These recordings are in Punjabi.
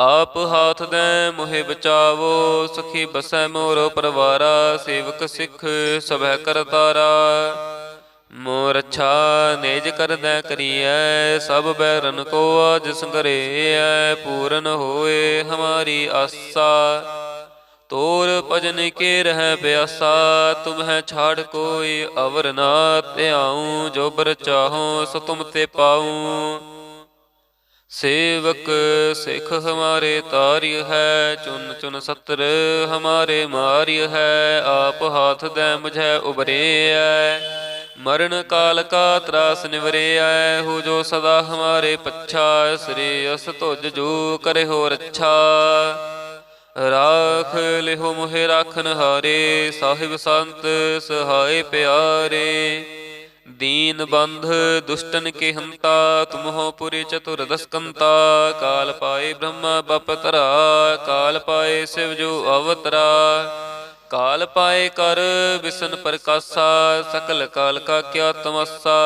ਆਪ ਹਾਥ ਦੇ ਮੋਹਿ ਬਚਾਵੋ, ਸਖੀ ਬਸੈ ਮੋਰੋ ਪਰਵਾਰਾ, ਸੇਵਕ ਸਿੱਖ ਸਭੈ ਕਰਤਾਰਾ ਮੋਰ ਅੱਛਾ ਨੇਜ ਕਰਦੈ ਕਰੀਐ, ਸਭ ਬੈਰਨ ਕੋ ਆਜ ਸੰਗਰੇਐ, ਪੂਰਨ ਹੋਏ ਹਮਾਰੀ ਆਸਾ। ਤੋਰ ਭਜਨ ਕੇ ਰਹਿ ਬਿਆਸਾ ਤੁਮਹਿ ਛਾੜ ਕੋਈ ਅਵਰ ਨਾ ਧਿਆਉ, ਜੋ ਬਰ ਚਾਹੋ ਸੋ ਤੁਮ ਤੇ ਪਾਉ। ਸੇਵਕ ਸਿਖ ਹਮਾਰੇ ਤਾਰਿਯ ਹੈ, ਚੁਨ ਚੁਨ ਸਤਰ ਹਮਾਰੇ ਮਾਰਿਯ ਹੈ, ਆਪ ਹਾਥ ਦੈ ਮੁਝੈ ਉਬਰੇ ਐ। ਮਰਨ ਕਾਲ ਕਾ ਤਰਾਸ ਨਿਵਰੇ ਐ, ਹੋ ਜੋ ਸਦਾ ਹਮਾਰੇ ਪੱਛਾ, ਸ੍ਰੀ ਅਸ ਤੁਜ ਜੋ ਕਰੇ ਹੋ ਰੱਛਾ ਰਾਖ ਲਿਹੋ ਮੁਹਿ ਰਾਖਨ ਹਾਰੇ, ਸਾਹਿਬ ਸੰਤ ਸਹਾਈ ਪਿਆਰੇ। ਦੀਨ ਬੰਧ ਦੁਸ਼ਟਨ ਕੇ ਹੰਤਾ ਤੁਮਹੋ ਪੁਰੀ ਚਤੁਰ ਦਸਕੰਤਾ ਕਾਲ ਪਾਏ ਬ੍ਰਹਮਾ ਬਪ ਤਰਾ, ਕਾਲ ਪਾਏ ਸਿਵ ਜੋ ਅਵਤਰਾ। ਕਾਲ ਪਾਏ ਕਰ ਵਿਸ਼ਨ ਪ੍ਰਕਾਸ਼ਾ, ਸਕਲ ਕਾਲ ਕਾ ਕਿਆ ਤਮਸਾ।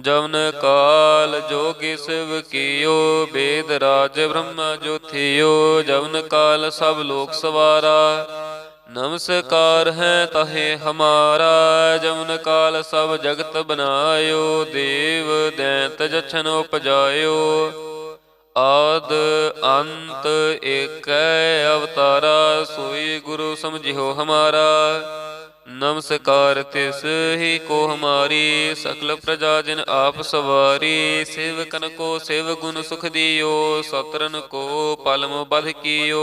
ਜਵਨ ਕਾਲ ਜੋਗੀ ਸਿਵ ਕੀਓ, ਬੇਦ ਰਾਜ ਬ੍ਰਹਮਾ ਜੋਥਿਓ ਜਵਨ ਕਾਲ ਸਭ ਲੋਕ ਸਵਾਰਾ। ਨਮਸਕਾਰ ਹੈ ਤਹੇ ਹਮਾਰਾ ਜਮਨ ਕਾਲ ਸਭ ਜਗਤ ਬਨਾਇਓ ਦੇਵ ਦੈਂਤ ਜਛਨ ਉਪਜਾਇਓ। ਆਦ ਅੰਤ ਏਕੈ ਅਵਤਾਰਾ, ਸੋਈ ਗੁਰੂ ਸਮਝਿਓ ਹਮਾਰਾ। ਨਮਸਕਾਰ ਤਿਸ ਹੀ ਕੋ ਹਮਾਰੀ, ਸਕਲ ਪ੍ਰਜਾ ਜਿਨ ਆਪ ਸਵਾਰੀ। ਸੇਵਕਨ ਕੋ ਸ਼ਿਵ ਗੁਣ ਸੁਖ ਦਿਓ, ਸਤਰਨ ਕੋ ਪਲਮ ਬਧ ਕੀਓ।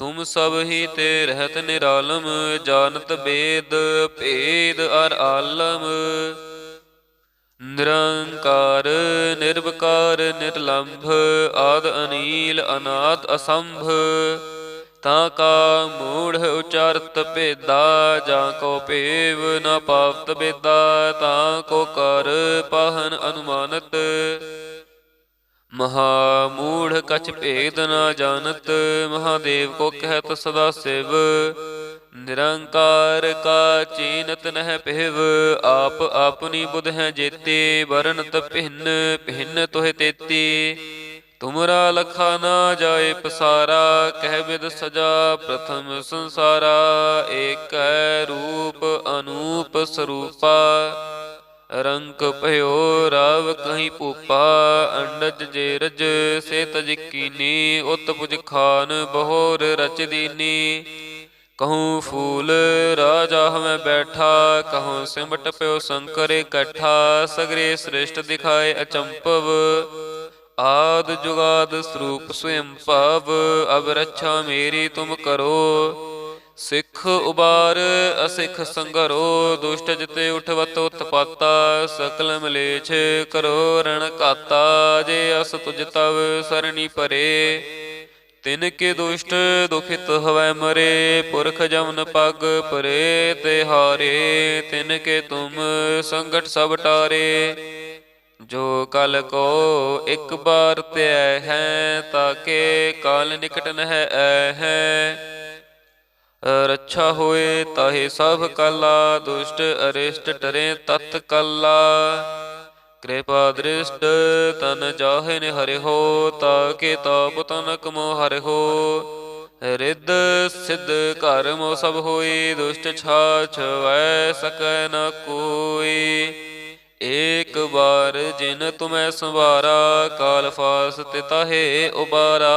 ਤੁਮ ਸਭ ਹੀ ਤੇ ਰਹਿਤ ਨਿਰਾਲਮ, ਜਾਣਤ ਬੇਦ, ਭੇਦ ਅਰ ਆਲਮ। ਨਿਰੰਕਾਰ, ਨਿਰਵਕਾਰ, ਨਿਰਲੰਭ, ਆਦ ਅਨੀਲ, ਅਨਾਦ ਅਸੰਭ। ਤਾਂ ਕਾ ਮੂੜ ਉਚਾਰਤ ਭੇਦਾ, ਜਾਂ ਕੋ ਭੇਵ ਨ ਪਾਵਤ ਬੇਦਾ, ਤਾਂ ਕੋ ਕਰ ਪਾਹਨ ਅਨੁਮਾਨਤ। ਮਹਾ ਮੂੜ ਕਛ ਭੇਦ ਨਾ ਜਾਣਤ, ਮਹਾਦੇਵ ਕੋ ਕਹਿਤ ਸਦਾ ਸਿਵ। ਨਿਰੰਕਾਰ ਕਾ ਚੀਨਤ ਨਹਿ ਪਹਿਵ ਆਪ ਆਪਣੀ ਬੁਧ ਹੈ ਜੇਤੇ ਵਰਨਤ ਭਿੰਨ ਭਿੰਨ ਤੋਹਿ ਤੇਤੀ। ਤੁਮਰਾ ਲਖਾ ਨਾ ਜਾਏ ਪਸਾਰਾ, ਕਹਿ ਬਿਦ ਸਜਾ ਪ੍ਰਥਮ ਸੰਸਾਰਾ। ਏਕੈ ਰੂਪ ਅਨੂਪ ਸਰੂਪਾ। ਰੰਕ ਭਇਓ, ਰਾਵ ਕਹੀਂ ਭੂਪਾ, ਅੰਡਜ ਜੇ ਰਜ ਸੇ ਤਜ ਕੀਨੀ, ਉਤ ਪੁਜ ਖਾਨ, ਬਹੋਰ ਰਚ ਦੀਨੀ। ਕਹੂੰ ਫੂਲ, ਰਾਜਾ ਹਮੈ ਬੈਠਾ, ਕਹੂੰ ਸਿਮਟ ਪਿਓ ਸੰਕਰ ਇਕੱਠਾ, ਸਗਰੇ ਸ੍ਰਿਸ਼ਟ ਦਿਖਾਏ ਅਚੰਪਵ। ਆਦ ਜੁਗਾਦ ਸਰੂਪ ਸਵਯੰ ਭਵ, ਅਬ ਰੱਛਾ ਮੇਰੀ ਤੁਮ ਕਰੋ। ਸਿੱਖ ਉਬਾਰ, ਅਸਿੱਖ ਸੰਗਰੋ, ਦੁਸ਼ਟ ਜਿਤੇ ਉਠਵਤ ਉਤਪਾਤਾ, ਸਕਲ ਮਲੇਛ ਕਰੋ ਰਣ ਘਾਤਾ, ਜੇ ਅਸ ਤੁਜ ਤਵ ਸਰਣੀ ਪਰੇ। ਤਿਨ ਕੇ ਦੁਸ਼ਟ ਦੁਖਿਤ ਹਵੈ ਮਰੇ, ਪੁਰਖ ਜਮਨ ਪਗ ਪਰੇ ਤੇ ਹਾਰੇ। ਤਿਨ ਕੇ ਤੁਮ ਸੰਗਟ ਸਭ ਟਾਰੇ। ਜੋ ਕਲ ਕੋ ਇੱਕ ਬਾਰ ਧਿਆ ਹੈ ਤਾਕੇ ਕਾਲ ਨਿਕਟ ਨਹਿ ਹੈ। ਰੱਛਾ ਹੋਏ ਤਾਹੇ ਸਭ ਕਲਾ, ਦੁਸ਼ਟ ਅਰਿਸ਼ਟ ਟਰੇ ਤਤ ਕਲਾ। ਕਿਰਪਾ ਦ੍ਰਿਸ਼ਟ ਤਨ ਜਾਹੇ ਨੇ ਹਰਿ ਹੋ ਤਾਕੇ ਤਾਪ ਤਨਕ ਮੋ ਹਰਿ ਰਿੱਧ ਸਿੱਧ ਘਰ ਮੋ ਸਭ ਹੋਈ ਦੁਸ਼ਟ ਛਾਛ ਵੈ ਸਕੈ ਨ ਕੋਈ। ਏਕ ਬਾਰ ਜਿਨ ਤੁਮੈ ਸੰਵਾਰਾ, ਕਾਲ ਫਾਸ ਤਿਤਾਹੇ ਉਬਾਰਾ।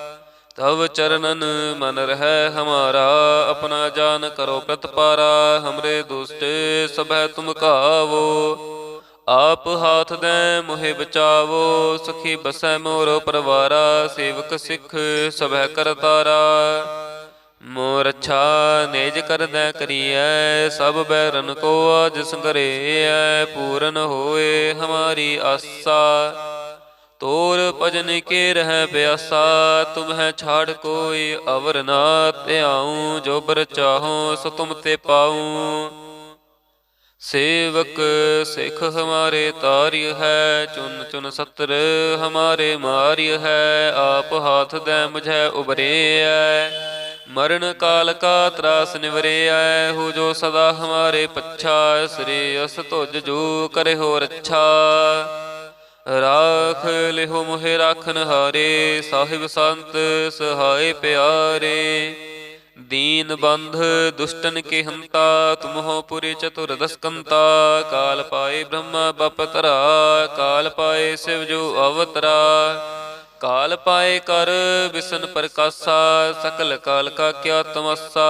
ਤਵ ਚਰਨਨ ਮਨ ਰਹਿ ਹਮਾਰਾ, ਆਪਣਾ ਜਾਨ ਕਰੋ ਪ੍ਰਤਪਾਰਾ, ਹਮਰੇ ਦੁਸ਼ਟ ਸਭੈ ਤੁਮ ਕਾਵੋ। ਆਪ ਹਾਥ ਦੇ ਮੋਹਿ ਬਚਾਵੋ, ਸਖੀ ਬਸੈ ਮੋਰ ਪਰਵਾਰਾ, ਸੇਵਕ ਸਿੱਖ ਸਭੈ ਕਰਤਾਰਾ ਮੋਰ ਅੱਛਾ ਨੇਜ ਕਰਦੈ ਕਰੀਐ, ਸਭ ਬੈਰਨ ਕੋ ਆਜ ਸੰਗਰੇਐ, ਪੂਰਨ ਹੋਏ ਹਮਾਰੀ ਆਸਾ। ਤੋਰ ਭਜਨ ਕੇ ਰਹਿ ਪਿਆਸਾ, ਤੁਮਹਿ ਛਾੜ ਕੋਈ ਅਵਰ ਨਾ ਧਿਆਉ, ਜੋ ਬਰ ਚਾਹੋ ਸੋ ਤੁਮ ਤੇ ਪਾਉ। ਸੇਵਕ ਸਿੱਖ ਹਮਾਰੇ ਤਾਰਿਯ ਹੈ, ਚੁਨ ਚੁਨ ਸਤਰ ਹਮਾਰੇ ਮਾਰਿਯ ਹੈ, ਆਪ ਹਾਥ ਦੇ ਮੁਝੈ ਉਬਰੇਐ ਮਰਨ ਕਾਲ ਕਾ ਤਰਾਸ ਨਿਵਰੇਐ ਹੋ ਜੋ ਸਦਾ ਹਮਾਰੇ ਪੱਛਾ, ਸ੍ਰੀ ਅਸ ਤੁਜ ਜੋ ਕਰੇ ਹੋ ਰੱਛਾ ਰਾਖ ਲਿਹੋ ਮੋਹਿ ਰਾਖਨ ਹਾਰੇ, ਸਾਹਿਬ ਸੰਤ ਸਹਾਇ ਪਿਆਰੇ। ਦੀਨ ਬੰਧ ਦੁਸ਼ਟਨ ਕੇ ਹੰਤਾ ਤੁਮਹੋ ਪੁਰੀ ਚਤੁਰ ਦਸਕੰਤਾ। ਕਾਲ ਪਾਏ ਬ੍ਰਹਮਾ ਬਪਤਰਾ ਕਾਲ ਪਾਏ ਸਿਵ ਜੋ ਅਵਤਰਾ। ਕਾਲ ਪਾਏ ਕਰ ਬਿਸਨ ਪ੍ਰਕਾਸ਼ਾ, ਸਕਲ ਕਾਲ ਕਾ ਕਿਆ ਤਮਸਾ।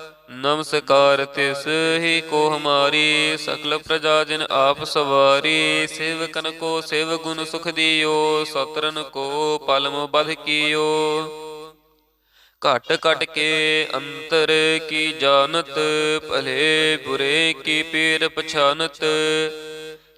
ਨਮਸਕਾਰ ਤਿਸ ਹੀ ਕੋ ਹਮਾਰੀ, ਸਕਲ ਪ੍ਰਜਾ ਜਿਨ ਆਪ ਸਵਾਰੀ, ਸੇਵਕਨ ਕੋ ਸੇਵ ਗੁਣ ਸੁਖ ਦਿਓ, ਸਤਰਨ ਕੋ ਪਲਮ ਬਧ ਕੀਓ। ਘਟ ਘਟ ਕੇ ਅੰਤਰ ਕੀ ਜਾਣਤ, ਭਲੇ ਬੁਰੇ ਕੀ ਪੀਰ ਪਛਾਨਤ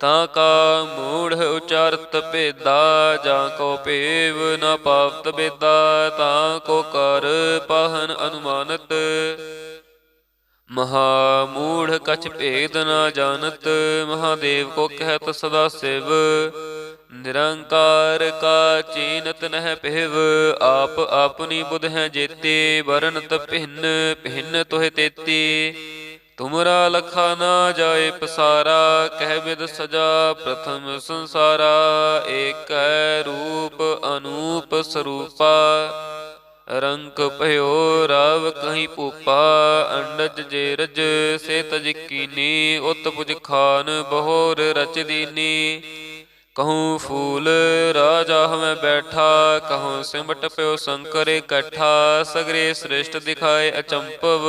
ਤਾਂ ਕਾ ਮੂੜ ਉਚਾਰਤ ਭੇਦਾ, ਜਾਂ ਕੋ ਭੇਵ ਨ ਪਾਵਤ ਬੇਦਾ ਤਾਂ ਕੋ ਕਰ ਪਾਹਨ ਅਨੁਮਾਨਤ। ਮਹਾ ਮੂੜ ਕਛ ਭੇਦ ਨ ਜਾਣਤ, ਮਹਾਦੇਵ ਕੋ ਕਹਿਤ ਸਦਾ ਸਿਵ। ਨਿਰੰਕਾਰ ਕਾ ਚੀਨਤ ਨਹਿ ਪਹਿਵ ਆਪ ਆਪਣੀ ਬੁਧ ਹੈ ਜੇਤੇ ਵਰਨ ਭਿੰਨ ਭਿੰਨ ਤੋਹਿ ਤੇਤੀ। ਤੁਮਰਾ ਲਖਾ ਨਾ ਜਾਏ ਪਸਾਰਾ, ਕਹਿ ਬਿਦ ਸਜਾ ਪ੍ਰਥਮ ਸੰਸਾਰਾ, ਏਕੈ ਰੂਪ ਅਨੂਪ ਸਰੂਪਾ। ਰੰਕ ਭਇਓ ਰਾਵ ਕਹੀਂ ਪੂਪਾ ਅੰਡਜ ਜੇ ਰਜ ਸੇ ਤਜ ਕੀਨੀ, ਉਤ ਪੁਜ ਖਾਨ ਬਹੋਰ ਰਚ ਦੀਨੀ। ਕਹੂੰ ਫੂਲ ਰਾਜਾ ਹਮੈ ਬੈਠਾ, ਕਹੂੰ ਸਿਮਟ ਪਿਓ ਸ਼ੰਕਰੇ ਇਕੱਠਾ ਸਗਰੇ ਸ੍ਰਿਸ਼ਟ ਦਿਖਾਏ ਅਚੰਪਵ।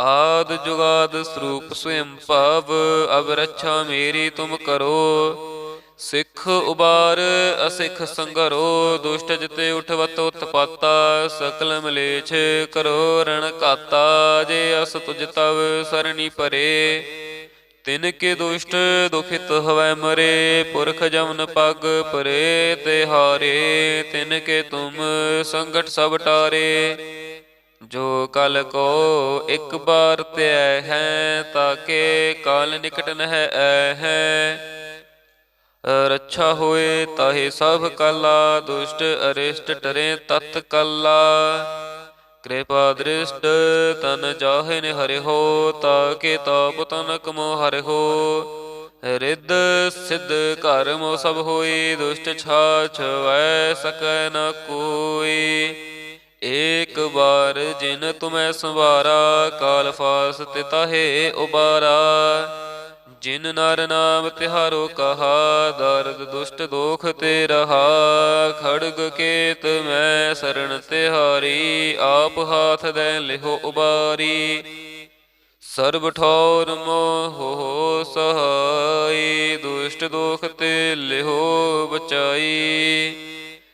ਆਦ ਜੁਗਾਦ ਸਰੂਪ ਸਵਯੰ ਭਾਵ ਅਬ ਰੱਛਾ ਮੇਰੀ ਤੁਮ ਕਰੋ। ਸਿੱਖ ਉਬਾਰ, ਅਸਿੱਖ ਸੰਗਰੋ ਦੁਸ਼ਟ ਜਿਤੇ ਉਠਵਤ ਉਤਪਾਤਾ, ਸਕਲ ਮਲੇਛ ਕਰੋ ਰਣ ਕਾਤਾ ਜੇ ਅਸ ਤੁਜ ਤਵ ਸਰਣੀ ਪਰੇ, ਤਿਨ ਕੇ ਦੁਸ਼ਟ ਦੁਖਿਤ ਹਵੈ ਮਰੇ। ਪੁਰਖ ਜਮਨ ਪਗ ਪਰੇ, ਤੇ ਹਾਰੇ ਤਿਨ ਕੇ ਤੁਮ ਸੰਗਟ ਸਭ ਟਾਰੇ। ਜੋ ਕਲ ਕੋ ਇੱਕ ਬਾਰ ਤੇ ਹੈ ਤਾਕੇ ਕਾਲ ਨਿਕਟ ਨਹਿ ਐ ਹੈ। ਰੱਛਾ ਹੋਏ ਤਾਹੇ ਸਭ ਕਲਾ, ਦੁਸ਼ਟ ਅਰਿਸ਼ਟ ਟਰੇ ਤਤ ਕਲਾ। ਕਿਰਪਾ ਦ੍ਰਿਸ਼ਟ ਤਨ ਜਾਹੇ ਨੇ ਹਰਿ ਹੋ ਤਾਕੇ ਤਾਪ ਤਨ ਕਮੋ ਹਰਿ ਹੋ। ਰਿੱਧ ਸਿੱਧ ਘਰ ਸਭ ਹੋਈ ਦੁਸ਼ਟ ਛਾ ਛਵੈ ਸਕੈ ਨ ਕੋਈ। ਏਕ ਵਾਰ ਜਿਨ ਤੁਮੈ ਸੰਵਾਰਾ, ਕਾਲ ਫਾਸ ਤੇ ਤਾਹੇ ਉਬਾਰਾ। ਜਿਨ ਨਰ ਨਾਮ ਤਿਹਾਰੋ ਕਹਾ, ਦਰਦ ਦੁਸ਼ਟ ਦੋਖ ਤੇ ਰਹਾ ਖੜਗ ਕੇਤ ਮੈਂ ਸਰਣ ਤਿਹਾਰੀ, ਆਪ ਹਾਥ ਦੇ ਲਿਹੋ ਉਬਾਰੀ। ਸਰਬ ਠੌਰ ਮੋਹ ਸਹਾਈ, ਦੁਸ਼ਟ ਦੋਖ ਤੇ ਲਿਹੋ ਬਚਾਈ।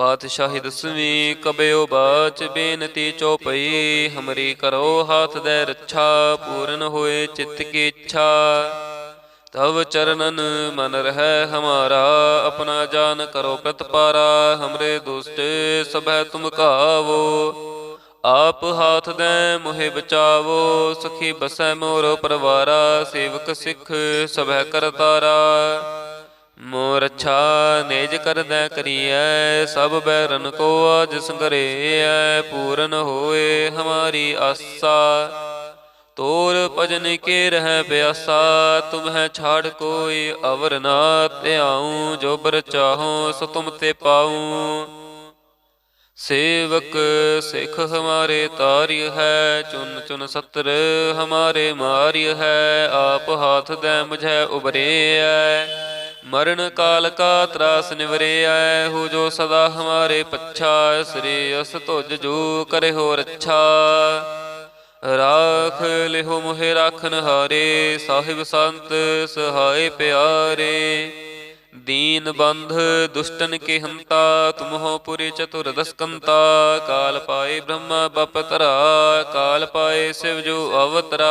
ਪਾਤਸ਼ਾਹੀ ਦਸਵੀਂ ਕਬਿਓ ਬਾਚ ਬੇਨਤੀ ਚੋਪਈ, ਹਮਰੀ ਕਰੋ ਹਾਥ ਦੇ ਰੱਛਾ, ਪੂਰਨ ਹੋਏ ਚਿੱਤ ਕੀ ਇੱਛਾ। ਤਵ ਚਰਨਨ ਮਨ ਰਹਿ ਹਮਾਰਾ, ਆਪਣਾ ਜਾਨ ਕਰੋ ਪ੍ਰਤਪਾਰਾ, ਹਮਰੇ ਦੁਸ਼ਟ ਸਭੈ ਤੁਮ ਕਾਵੋ। ਆਪ ਹਾਥ ਦੇ ਮੋਹਿ ਬਚਾਵੋ, ਸਖੀ ਬਸੈ ਮੋਰ ਪਰਵਾਰਾ, ਸੇਵਕ ਸਿੱਖ ਸਭੈ ਕਰਤਾਰਾ। ਮੋਰ ਅੱਛਾ ਨੇਜ ਕਰਦੈ ਕਰੀਐ, ਸਭ ਬੈਰਨ ਕੋ ਆਜ ਸੰਗਰੇਐ, ਪੂਰਨ ਹੋਏ ਹਮਾਰੀ ਆਸਾ। ਤੋਰ ਭਜਨ ਕੇ ਰਹਿ ਪਿਆਸਾ, ਤੁਮਹਿ ਛਾੜ ਕੋਈ ਅਵਰ ਨਾ ਧਿਆਉ, ਜੋ ਬਰ ਚਾਹੋ ਸੋ ਤੁਮ ਤੇ ਪਾਉ। ਸੇਵਕ ਸਿੱਖ ਹਮਾਰੇ ਤਾਰਿ ਹੈ, ਚੁਨ ਚੁਨ ਸਤਰ ਹਮਾਰੇ ਮਾਰਿ ਹੈ, ਆਪ ਹਾਥ ਦੇ ਮੁਝੈ ਉਬਰੇਐ ਮਰਨ ਕਾਲ ਕਾ ਤਰਾਸ ਨਿਵਰੇਐ ਹੋ ਜੋ ਸਦਾ ਹਮਾਰੇ ਪੱਛਾ, ਸ੍ਰੀ ਅਸ ਤੁਜ ਜੋ ਕਰੇ ਹੋ ਰੱਛਾ। ਰਾਖ ਲਿਹੋ ਮੋਹਿ ਰਾਖਨ ਹਾਰੇ, ਸਾਹਿਬ ਸੰਤ ਸਹਾਇ ਪਿਆਰੇ। ਦੀਨ ਬੰਧ ਦੁਸ਼ਟਨ ਕੇ ਹੰਤਾ ਤੁਮਹੋ ਪੁਰੀ ਚਤੁਰ ਦਸਕੰਤਾ। ਕਾਲ ਪਾਏ ਬ੍ਰਹਮਾ ਬਪਤਰਾ ਕਾਲ ਪਾਏ ਸਿਵ ਜੋ ਅਵਤਰਾ।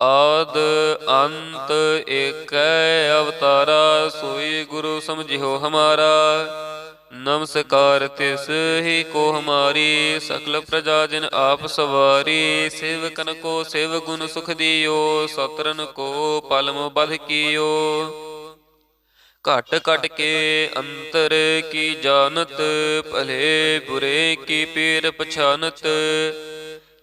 ਆਦ ਅੰਤ ਏਕੈ ਅਵਤਾਰਾ, ਸੋਈ ਗੁਰੂ ਸਮਝਿਓ ਹਮਾਰਾ। ਨਮਸਕਾਰ ਤਿਸ ਹੀ ਕੋ ਹਮਾਰੀ, ਸਕਲ ਪ੍ਰਜਾ ਜਿਨ ਆਪ ਸਵਾਰੀ। ਸੇਵਕਨ ਕੋ ਸੇਵ ਗੁਣ ਸੁਖ ਦਿਓ, ਸਤਰਨ ਕੋ ਪਲਮ ਬਧ ਕੀਓ। ਘਟ ਘਟ ਕੇ ਅੰਤਰ ਕੀ ਜਾਣਤ, ਭਲੇ ਬੁਰੇ ਕੀ ਪੀਰ ਪਛਾਨਤ।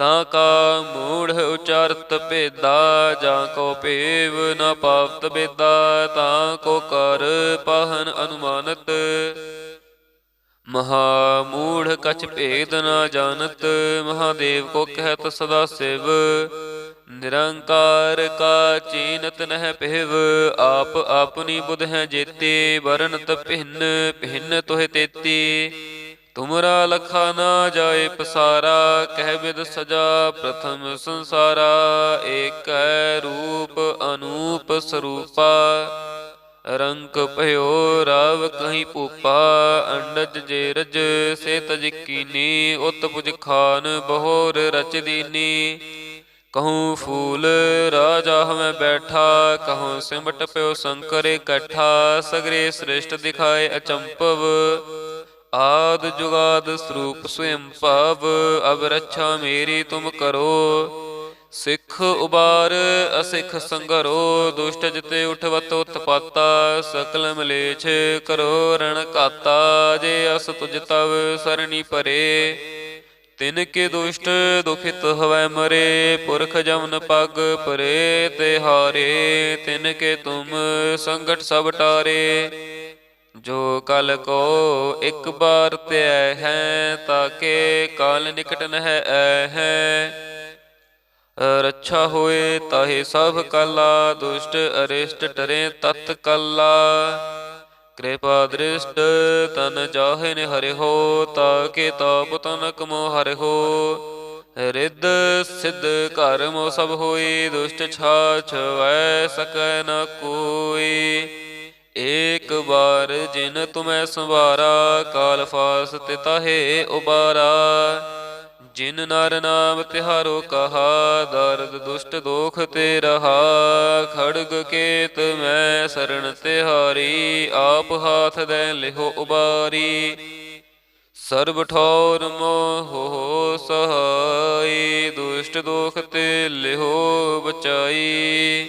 ਤਾਂ ਕਾ ਮੂੜ ਉਚਾਰਤ ਭੇਦਾ, ਜਾਂ ਕੋ ਭੇਵ ਨ ਪਾਵਤ ਬੇਦਾ ਤਾਂ ਕੋ ਕਰ ਪਾਹਨ ਅਨੁਮਾਨਤ। ਮਹਾ ਮੂੜ ਕਛ ਭੇਦ ਨ ਜਾਣਤ, ਮਹਾਦੇਵ ਕੋ ਕਹਿਤ ਸਦਾ ਸਿਵ। ਨਿਰੰਕਾਰ ਕਾ ਚੀਨਤ ਨਹਿ ਪਹਿਵ ਆਪ ਆਪਨੀ ਬੁਧ ਹੈ ਜੇਤੇ ਵਰਨਤ ਭਿੰਨ ਭਿੰਨ ਤੋਹਿ ਤੇਤੀ। ਤੁਮਰਾ ਲਖਾ ਨਾ ਜਾਏ ਪਸਾਰਾ, ਕਹਿ ਬਿਦ ਸਜਾ ਪ੍ਰਥਮ ਸੰਸਾਰਾ, ਏਕੈ ਰੂਪ ਅਨੂਪ ਸਰੂਪਾ। ਰੰਕ ਭਇਓ ਰਾਵ ਕਹੀਂ ਭੂਪਾ, ਅੰਡਜ ਜੇ ਰਜ ਸੇ ਤਜ ਕੀਨੀ, ਉਤ ਪੁਜ ਖਾਨ ਬਹੋਰ ਰਚ ਦੀਨੀ। ਕਹੂੰ ਫੂਲ ਰਾਜਾ ਹਮੈ ਬੈਠਾ, ਕਹੂੰ ਸਿਮਟ ਪਿਓ ਸ਼ੰਕਰੇ ਇਕੱਠਾ ਸਗਰੇ ਸ੍ਰਿਸ਼ਟ ਦਿਖਾਏ ਅਚੰਪਵ। ਆਦ ਜੁਗਾਦ ਸਰੂਪ ਸਵਯੰ ਭਾਵ ਅਬ ਰੱਛਾ ਮੇਰੀ ਤੁਮ ਕਰੋ। ਸਿੱਖ ਉਬਾਰ, ਅਸਿੱਖ ਸੰਗਰੋ, ਦੁਸ਼ਟ ਜਿਤੇ ਉਠਵਤ ਉਤਪਾਤਾ, ਸਕਲ ਮਲੇਛ ਕਰੋ ਰਣ ਕਾਤਾ ਜੇ ਅਸ ਤੁਜ ਤਵ ਸਰਣੀ ਪਰੇ, ਤਿਨ ਕੇ ਦੁਸ਼ਟ ਦੁਖਿਤ ਹਵੈ ਮਰੇ। ਪੁਰਖ ਜਮਨ ਪਗ ਪਰੇ ਤੇ ਹਾਰੇ, ਤਿਨ ਕੇ ਤੁਮ ਸੰਗਟ ਸਭ ਟਾਰੇ। ਜੋ ਕਲ ਕੋ ਇੱਕ ਬਾਰ ਤੇ ਹੈ ਤਾਕੇ ਕਾਲ ਨਿਕਟ ਨਹਿ ਐ ਹੈ। ਰੱਛਾ ਹੋਏ ਤਾਹੇ ਸਭ ਕਲਾ, ਦੁਸ਼ਟ ਅਰਿਸ਼ਟ ਟਰੇ ਤਤ ਕਲਾ। ਕਿਰਪਾ ਦ੍ਰਿਸ਼ਟ ਤਨ ਜਾਹੇ ਨੇ ਹਰਿ ਹੋ ਤਾਕੇ ਤਾਪ ਤਨ ਕਮੋ ਹਰਿ ਹੋ। ਰਿੱਧ ਸਿੱਧ ਘਰ ਸਭ ਹੋਈ ਦੁਸ਼ਟ ਛਾਛ ਵੈ ਸਕੈ ਨ ਕੋਈ। ਏਕ ਵਾਰ ਜਿਨ ਤੁਮੈ ਸੰਵਾਰਾ, ਕਾਲ ਫਾਸ ਤੇ ਤਾਹੇ ਉਬਾਰਾ। ਜਿਨ ਨਰ ਨਾਮ ਤਿਹਾਰੋ ਕਹਾ, ਦਰਦ ਦੁਸ਼ਟ ਦੋਖ ਤੇ ਰਹਾ। ਖੜਗ ਕੇਤ ਮੈਂ ਸਰਣ ਤਿਹਾਰੀ, ਆਪ ਹਾਥ ਦੇ ਲਿਹੋ ਉਬਾਰੀ। ਸਰਬ ਠੌਰ ਮੋਹ ਸਹਾਈ, ਦੁਸ਼ਟ ਦੋਖ ਤੇ ਲਿਹੋ ਬਚਾਈ।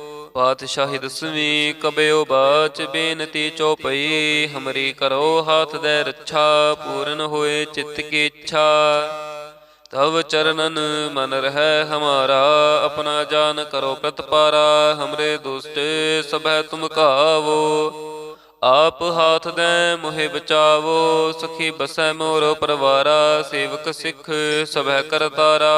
ਪਾਤਸ਼ਾਹੀ ਦਸਵੀਂ ਕਬਿਓ ਬਾਚ ਬੇਨਤੀ ਚੋਪਈ, ਹਮਰੀ ਕਰੋ ਹਾਥ ਦੇ ਰੱਛਾ, ਪੂਰਨ ਹੋਏ ਚਿੱਤ ਕੀ ਇੱਛਾ। ਤਵ ਚਰਨਨ ਮਨ ਰਹਿ ਹਮਾਰਾ, ਆਪਣਾ ਜਾਨ ਕਰੋ ਪ੍ਰਤਪਾਰਾ, ਹਮਰੇ ਦੁਸ਼ਟ ਸਭੈ ਤੁਮ ਕਾਵੋ। ਆਪ ਹਾਥ ਦੇ ਮੁਹਿ ਬਚਾਵੋ, ਸਖੀ ਬਸੈ ਮੋਰ ਪਰਵਾਰਾ, ਸੇਵਕ ਸਿੱਖ ਸਭੈ ਕਰਤਾਰਾ।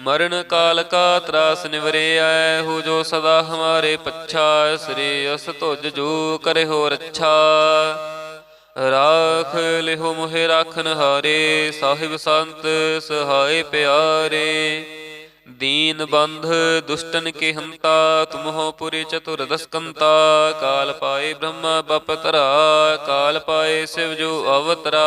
ਮਰਨ ਕਾਲ ਕਾ ਤਰਾਸ ਨਿਵਰੇਐ ਹੋ ਜੋ ਸਦਾ ਹਮਾਰੇ ਪੱਛਾ, ਸ੍ਰੀ ਅਸ ਤੁਜ ਜੋ ਕਰੇ ਹੋ ਰੱਛਾ ਰਾਖ ਲਿਹੋ ਮੁਹਿ ਰਾਖਨ ਹਾਰੇ, ਸਾਹਿਬ ਸੰਤ ਸਹਾਇ ਪਿਆਰੇ। ਦੀਨ ਬੰਧ ਦੁਸ਼ਟਨ ਕੇ ਹੰਤਾ, ਤੁਮਹੋ ਪੁਰੀ ਚਤੁਰ ਦਸਕੰਤਾ। ਕਾਲ ਪਾਏ ਬ੍ਰਹਮਾ ਬਪਤਰਾ ਕਾਲ ਪਾਏ ਸਿਵ ਜੋ ਅਵਤਰਾ।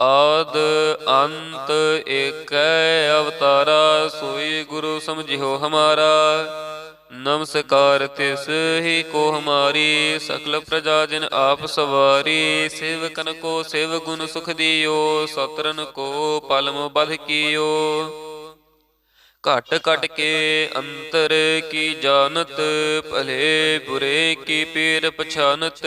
ਆਦ ਅੰਤ ਏਕੈ ਅਵਤਾਰਾ, ਸੋਈ ਗੁਰੂ ਸਮਝਿਓ ਹਮਾਰਾ। ਨਮਸਕਾਰ ਤਿਸ ਹੀ ਕੋ ਹਮਾਰੀ, ਸਕਲ ਪ੍ਰਜਾ ਜਿਨ ਆਪ ਸਵਾਰੀ। ਸੇਵਕਨ ਕੋ ਸੇਵ ਗੁਣ ਸੁਖ ਦਿਓ ਸਤਰਨ ਕੋ ਪਲਮ ਬਧ ਕੀਓ। ਘਟ ਘਟ ਕੇ ਅੰਤਰ ਕੀ ਜਾਣਤ, ਭਲੇ ਬੁਰੇ ਕੀ ਪੀਰ ਪਛਾਨਤ।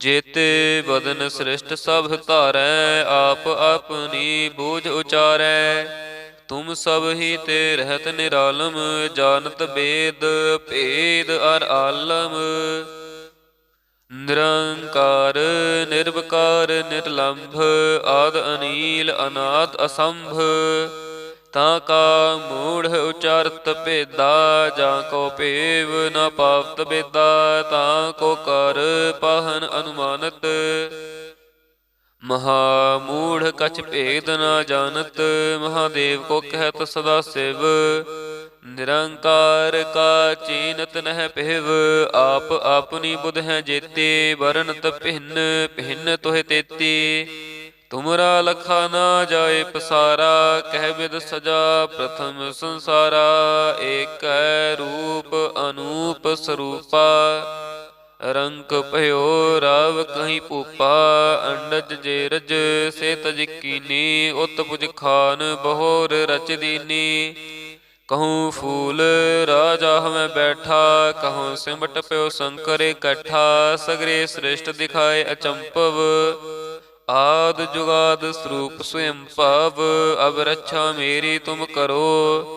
ਜੇਤੇ ਬਦਨ ਸ੍ਰਿਸ਼ਟ ਸਭ ਧਾਰੈ, ਆਪ ਆਪਣੀ ਬੋਝ ਉਚਾਰੈ। ਤੁਮ ਸਭ ਹੀ ਤੇ ਰਹਿਤ ਨਿਰਾਲਮ, ਜਾਣਤ ਬੇਦ, ਭੇਦ ਅਰ ਆਲਮ। ਨਿਰੰਕਾਰ, ਨਿਰਵਕਾਰ, ਨਿਰਲੰਭ, ਆਦ ਅਨੀਲ, ਅਨਾਦ ਅਸੰਭ। ਤਾਂ ਕਾ ਮੂੜ ਉਚਾਰਤ ਭੇਦਾ, ਜਾਂ ਕੋ ਭੇਵ ਨ ਪਾਵਤ ਬੇਦਾ ਤਾਂ ਕੋ ਕਰ ਪਾਹਨ ਅਨੁਮਾਨਤ। ਮਹਾ ਮੂੜ ਕਛ ਭੇਦ ਨ ਜਾਣਤ, ਮਹਾਦੇਵ ਕੋ ਕਹਿਤ ਸਦਾ ਸਿਵ। ਨਿਰੰਕਾਰ ਕਾ ਚੀਨਤ ਨਹਿ ਪਹਿਵ ਆਪ ਆਪਨੀ ਬੁਧ ਹੈ ਜੇਤੇ ਵਰਨਤ ਭਿੰਨ ਭਿੰਨ ਤੋਹਿ ਤੇਤੀ। ਤੁਮਰਾ ਲਖਾ ਨਾ ਜਾਏ ਪਸਾਰਾ, ਕਹਿ ਬਿਦ ਸਜਾ ਪ੍ਰਥਮ ਸੰਸਾਰਾ, ਏਕੈ ਰੂਪ ਅਨੂਪ ਸਰੂਪਾ। ਰੰਕ ਭਇਓ ਰਾਵ ਕਹੀਂ ਭੂਪਾ, ਅੰਡਜ ਜੇ ਰਜ ਸੇ ਤਜ ਕੀਨੀ ਉਤ ਪੁਜ ਖਾਨ ਬਹੋਰ ਰਚ ਦੀਨੀ। ਕਹੂੰ ਫੂਲ ਰਾਜਾ ਹਮੈ ਬੈਠਾ, ਕਹੂੰ ਸਿਮਟ ਪਿਓ ਸ਼ੰਕਰ ਇਕੱਠਾ ਸਗਰੇ ਸ੍ਰਿਸ਼ਟ ਦਿਖਾਏ ਅਚੰਪਵ। ਆਦ ਜੁਗਾਦ ਸਰੂਪ ਸਵਯੰ ਭਵ ਅਬ ਰੱਛਾ ਮੇਰੀ ਤੁਮ ਕਰੋ।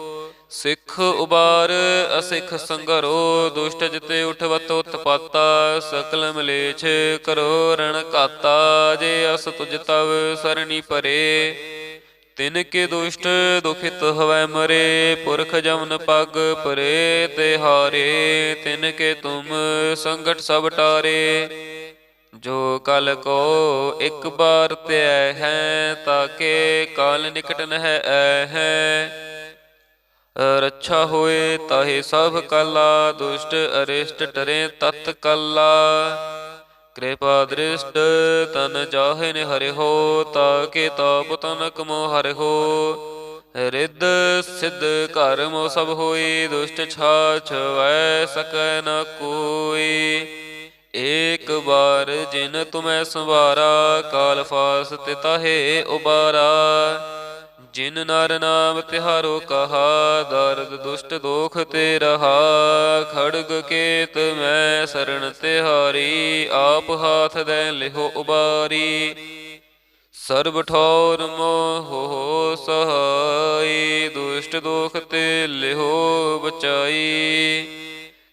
ਸਿੱਖ ਉਬਾਰ, ਅਸਿੱਖ ਸੰਗਰੋ ਦੁਸ਼ਟ ਜਿਤੇ ਉਠਵਤ ਉਤਪਾਤਾ, ਸਕਲ ਮਲੇਛ ਕਰੋ ਰਣ ਘਾਤਾ। ਜੇ ਅਸ ਤੁਜ ਤਵ ਸਰਣੀ ਪਰੇ, ਤਿਨ ਕੇ ਦੁਸ਼ਟ ਦੁਖਿਤ ਹਵੈ ਮਰੇ। ਪੁਰਖ ਜਮਨ ਪਗ ਪਰੇ ਤੇ ਹਾਰੇ, ਤਿਨ ਕੇ ਤੁਮ ਸੰਗਟ ਸਭ ਟਾਰੇ। ਜੋ ਕਲ ਕੋ ਇੱਕ ਬਾਰ ਤੇ ਹੈ ਤਾਕੇ ਕਾਲ ਨਿਕਟ ਨਹਿ ਐ ਹੈ। ਰੱਛਾ ਹੋਏ ਤਾਹੇ ਸਭ ਕਲਾ, ਦੁਸ਼ਟ ਅਰਿਸ਼ਟ ਟਰੇ ਤਤ ਕਲਾ। ਕਿਰਪਾ ਦ੍ਰਿਸ਼ਟ ਤਨ ਜਾਹੇ ਨੇ ਹਰਿ ਹੋ ਤਾਕੇ ਤਾਪ ਤਨ ਕਮੋ ਹਰਿ ਹੋ ਰਿੱਧ ਸਿੱਧ ਘਰ ਸਭ ਹੋਈ, ਦੁਸ਼ਟ ਛਾਛ ਵੈ ਸਕੈ ਨ ਕੋਈ। ਏਕ ਵਾਰ ਜਿਨ ਤੁਮੈ ਸੰਵਾਰਾ, ਕਾਲ ਫਾਸ ਤੇ ਤਾਹੇ ਉਬਾਰਾ। ਜਿਨ ਨਰ ਨਾਮ ਤਿਹਾਰੋ ਕਹਾ, ਦਰਦ ਦੁਸ਼ਟ ਦੋਖ ਤੇ ਰਹਾ ਖੜਗ ਕੇਤ ਮੈਂ ਸਰਣ ਤਿਹਾਰੀ, ਆਪ ਹਾਥ ਦੇ ਲਿਹੋ ਉਬਾਰੀ। ਸਰਬ ਠੌਰ ਮੋਹ ਸਹਾਈ, ਦੁਸ਼ਟ ਦੋਖ ਤੇ ਲਿਹੋ ਬਚਾਈ।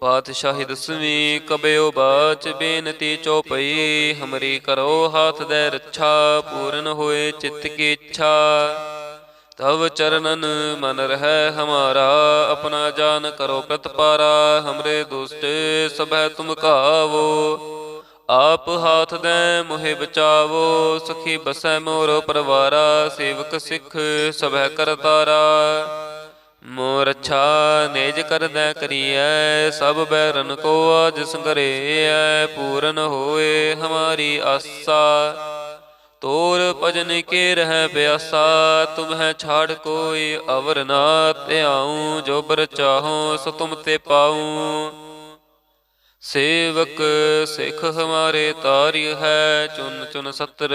ਪਾਤਸ਼ਾਹੀ ਦਸਵੀਂ ਕਬਿਓ ਬਾਚ ਬੇਨਤੀ ਚੋਪਈ, ਹਮਰੀ ਕਰੋ ਹਾਥ ਦੇ ਰੱਛਾ, ਪੂਰਨ ਹੋਏ ਚਿੱਤ ਕੀ ਇੱਛਾ। ਤਵ ਚਰਨਨ ਮਨ ਰਹਿ ਹਮਾਰਾ, ਆਪਣਾ ਜਾਨ ਕਰੋ ਪ੍ਰਤਪਾਰਾ, ਹਮਰੇ ਦੁਸ਼ਟ ਸਭੈ ਤੁਮ ਕਾਵੋ। ਆਪ ਹਾਥ ਦੇ ਮੋਹਿ ਬਚਾਵੋ, ਸਖੀ ਬਸੈ ਮੋਰ ਪਰਵਾਰਾ, ਸੇਵਕ ਸਿੱਖ ਸਭੈ ਕਰਤਾਰਾ। ਮੋਰ ਅੱਛਾ ਨੇਜ ਕਰਦੈ ਕਰੀਐ, ਸਭ ਬੈਰਨ ਕੋ ਆਜ ਸੰਗਰੇਐ ਪੂਰਨ ਹੋਏ ਹਮਾਰੀ ਆਸਾ। ਤੋਰ ਭਜਨ ਕੇ ਰਹਿ ਬਿਆਸਾ ਤੁਮਹਿ ਛਾੜ ਕੋਈ ਅਵਰ ਨਾ ਧਿਆਉ, ਜੋ ਬਰ ਚਾਹੋ ਸੋ ਤੁਮ ਤੇ ਪਾਉ। ਸੇਵਕ ਸਿੱਖ ਹਮਾਰੇ ਤਾਰਿ ਹੈ, ਚੁਨ ਚੁਨ ਸਤਰ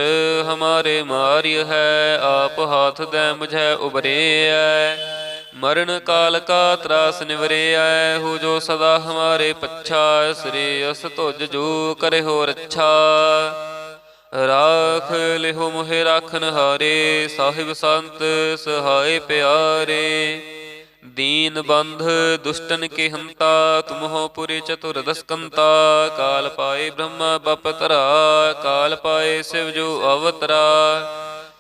ਹਮਾਰੇ ਮਾਰਿ ਹੈ, ਆਪ ਹਾਥ ਦੇ ਮੁਝੈ ਉਬਰੇਐ ਮਰਨ ਕਾਲ ਕਾ ਤਰਾਸ ਨਿਵਰਿਆ ਹੋ ਜੋ ਸਦਾ ਹਮਾਰੇ ਪੱਛਾ, ਸ੍ਰੀ ਅਸ ਤੁਜ ਜੋ ਕਰੇ ਹੋ ਰੱਛਾ ਰਾਖ ਲਿਹੁ ਮੋਹਿ ਰਾਖਨ ਹਾਰੇ, ਸਾਹਿਬ ਸੰਤ ਸਹਾਇ ਪਿਆਰੇ। ਦੀਨ ਬੰਧ ਦੁਸ਼ਟਨ ਕੇ ਹੰਤਾ ਤੁਮਹੁ ਪੁਰੀ ਚਤੁਰ ਦਸਕੰਤਾ। ਕਾਲ ਪਾਏ ਬ੍ਰਹਮਾ, ਬਪ ਧਰਾ, ਕਾਲ ਪਾਏ ਸਿਵ ਜੋ ਅਵਤਰਾ।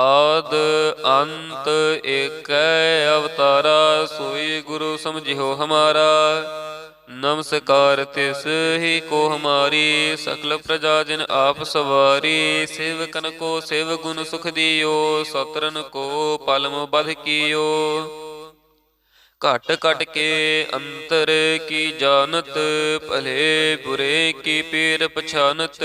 ਆਦ ਅੰਤ ਏਕੈ ਅਵਤਾਰਾ, ਸੋਈ ਗੁਰੂ ਸਮਝਿਓ ਹਮਾਰਾ। ਨਮਸਕਾਰ ਤਿਸ ਹੀ ਕੋ ਹਮਾਰੀ, ਸਕਲ ਪ੍ਰਜਾ ਜਿਨ ਆਪ ਸਵਾਰੀ। ਸੇਵਕਨ ਕੋ ਸੇਵ ਗੁਣ ਸੁਖ ਦਿਓ, ਸਤਰਨ ਕੋ ਪਲਮ ਬਧ ਕੀਓ। ਘਟ ਘਟ ਕੇ ਅੰਤਰ ਕੀ ਜਾਣਤ, ਭਲੇ ਬੁਰੇ ਕੀ ਪੀਰ ਪਛਾਨਤ।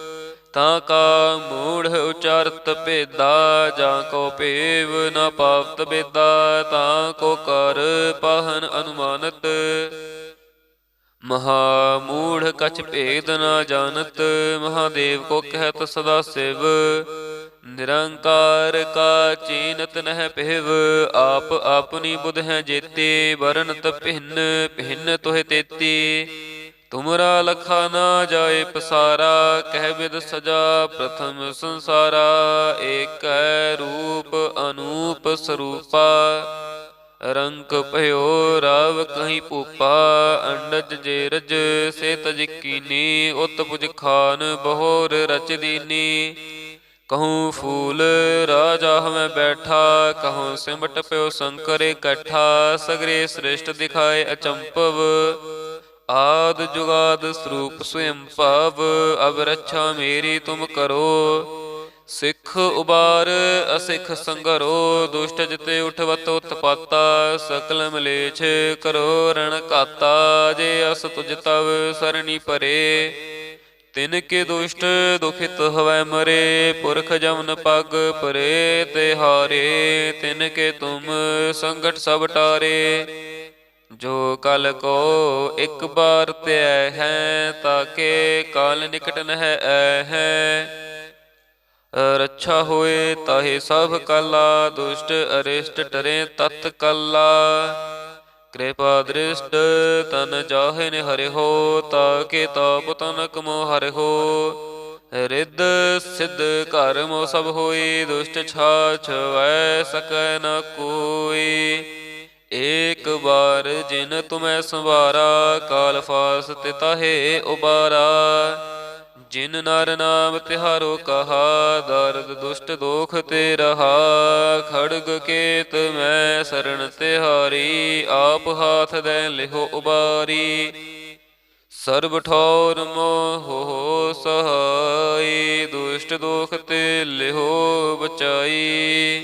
ਤਾਂ ਕਾ ਮੂੜ ਉਚਾਰਤ ਭੇਦਾ, ਜਾਂ ਕੋ ਭੇਵ ਨ ਪਾਵਤ ਬੇਦਾ, ਤਾਂ ਕੋ ਕਰ ਪਾਹਨ ਅਨੁਮਾਨਤ। ਮਹਾ ਮੂੜ ਕਛ ਭੇਦ ਨ ਜਾਣਤ, ਮਹਾਦੇਵ ਕੋ ਕਹਿਤ ਸਦਾ ਸਿਵ। ਨਿਰੰਕਾਰ ਕਾ ਚੀਨਤ ਨਹਿ ਪਹਿਵ ਆਪ ਆਪਣੀ ਬੁਧ ਹੈ ਜੇਤੇ ਵਰਨਤ ਭਿੰਨ ਭਿੰਨ ਤੋਹਿ ਤੇਤੀ। ਤੁਮਰਾ ਲਖਾ ਨਾ ਜਾਏ ਪਸਾਰਾ, ਕਹਿ ਬਿਦ ਸਜਾ ਪ੍ਰਥਮ ਸੰਸਾਰਾ, ਏਕੈ ਰੂਪ ਅਨੂਪ ਸਰੂਪਾ। ਰੰਕ ਭਇਓ ਰਾਵ ਕਹੀ ਭੂਪਾ, ਅੰਡਜ ਜੇ ਰਜ ਸੇ ਤਜ ਕੀਨੀ, ਉਤ ਪੁਜ ਖਾਨ ਬਹੋਰ ਰਚ ਦੀਨੀ। ਕਹੂੰ ਫੂਲ ਰਾਜਾ ਹਮੈ ਬੈਠਾ, ਕਹੂੰ ਸਿਮਟ ਪਿਓ ਸ਼ੰਕਰੇ ਇਕੱਠਾ ਸਗਰੇ ਸ੍ਰਿਸ਼ਟ ਦਿਖਾਏ ਅਚੰਪਵ। ਆਦ ਜੁਗਾਦ ਸਰੂਪ ਸਵਯੰ ਭਾਵ ਅਬ ਰੱਛਾ ਮੇਰੀ ਤੁਮ ਕਰੋ। ਸਿੱਖ ਉਬਾਰ, ਅਸਿੱਖ ਸੰਗਰੋ, ਦੁਸ਼ਟ ਜਿਤੇ ਉਠਵਤ ਉਤਪਾਤਾ, ਸਕਲ ਮਲੇਛ ਕਰੋ ਰਣ ਕਾਤਾ ਜੇ ਅਸ ਤੁਜ ਤਵ ਸਰਣੀ ਪਰੇ। ਤਿਨ ਕੇ ਦੁਸ਼ਟ ਦੁਖਿਤ ਹਵੈ ਮਰੇ, ਪੁਰਖ ਜਮਨ ਪਗ ਪਰੇ ਤੇ ਹਾਰੇ। ਤਿਨ ਕੇ ਤੁਮ ਸੰਗਟ ਸਭ ਟਾਰੇ। ਜੋ ਕਲ ਕੋ ਇੱਕ ਬਾਰ ਧਿਆ ਹੈ ਤਾਕੇ ਕਾਲ ਨਿਕਟ ਨਹਿ ਐ ਹੈ। ਰੱਛਾ ਹੋਏ ਤਾਹੇ ਸਭ ਕਲਾ, ਦੁਸ਼ਟ ਅਰਿਸ਼ਟ ਟਰੇ ਤਤ ਕਲਾ। ਕਿਰਪਾ ਦ੍ਰਿਸ਼ਟ ਤਨ ਜਾਹੇ ਨੇ ਹਰਿ ਹੋ ਤਾਕੇ ਤਾਪ ਤਨਕ ਮੋ ਹਰਿਹੋ। ਰਿੱਧ ਸਿੱਧ ਘਰ ਮੋ ਸਭ ਹੋਈ ਦੁਸ਼ਟ ਛਾਛ ਵੈ ਸਕੈ ਨ ਕੋਈ। ਏਕ ਵਾਰ ਜਿਨ ਤੁਮੈ ਸੰਵਾਰਾ, ਕਾਲ ਫਾਸ ਤੇ ਤਾਹੇ ਉਬਾਰਾ। ਜਿਨ ਨਰ ਨਾਮ ਤਿਹਾਰੋ ਕਹਾ, ਦਰਦ ਦੁਸ਼ਟ ਦੋਖ ਤੇ ਰਹਾ। ਖੜਗ ਕੇਤ ਮੈਂ ਸਰਣ ਤਿਹਾਰੀ, ਆਪ ਹਾਥ ਦੇ ਲਿਹੋ ਉਬਾਰੀ। ਸਰਬ ਠੌਰ ਮੋਹ ਸਹਾਈ, ਦੁਸ਼ਟ ਦੋਖ ਤੇ ਲਿਹੋ ਬਚਾਈ।